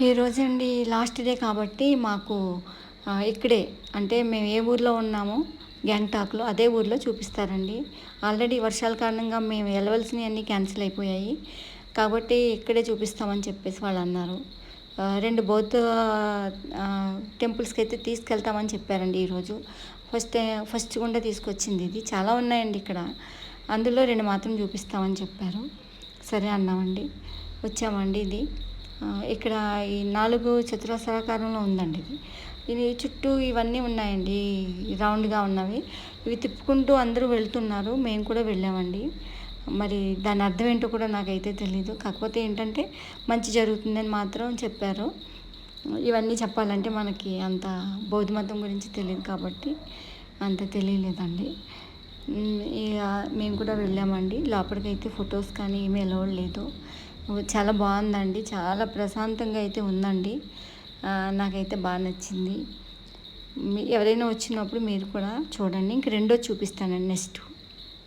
ఈరోజండి last day కాబట్టి మాకు ఇక్కడే అంటే మేము ఏ ఊర్లో ఉన్నామో గ్యాంగ్టాక్లో అదే ఊర్లో చూపిస్తారండి. ఆల్రెడీ వర్షాల కారణంగా మేము వెళ్ళవలసినవి అన్నీ క్యాన్సిల్ అయిపోయాయి. కాబట్టి ఇక్కడే చూపిస్తామని చెప్పేసి వాళ్ళు అన్నారు. రెండు బౌద్ధ టెంపుల్స్కి అయితే తీసుకెళ్తామని చెప్పారండి ఈరోజు ఫస్ట్ ఫస్ట్ గుండా తీసుకొచ్చింది ఇది. చాలా ఉన్నాయండి ఇక్కడ. అందులో రెండు మాత్రం చూపిస్తామని చెప్పారు. సరే అన్నామండి. వచ్చామండి ఇది. ఇక్కడ ఈ నాలుగు చతురస్రాకారంలో ఉందండి ఇది. ఇది చుట్టూ ఇవన్నీ ఉన్నాయండి రౌండ్గా ఉన్నవి. ఇవి తిప్పుకుంటూ అందరూ వెళ్తున్నారు మేము కూడా వెళ్ళామండి. మరి దాని అర్థం ఏంటో కూడా నాకైతే తెలీదు. కాకపోతే ఏంటంటే మంచి జరుగుతుందని మాత్రం చెప్పారు. ఇవన్నీ చెప్పాలంటే మనకి అంత బౌద్ధ మతం గురించి తెలియదు కాబట్టి అంత తెలియలేదండి. ఇక మేము కూడా వెళ్ళామండి. లోపలికైతే ఫొటోస్ కానీ ఏమీ అలౌడ్ లేదు. చాలా బాగుందండి. చాలా ప్రశాంతంగా అయితే ఉందండి. నాకైతే బాగా నచ్చింది. ఎవరైనా వచ్చినప్పుడు మీరు కూడా చూడండి. ఇంక రెండో చూపిస్తానండి నెక్స్ట్.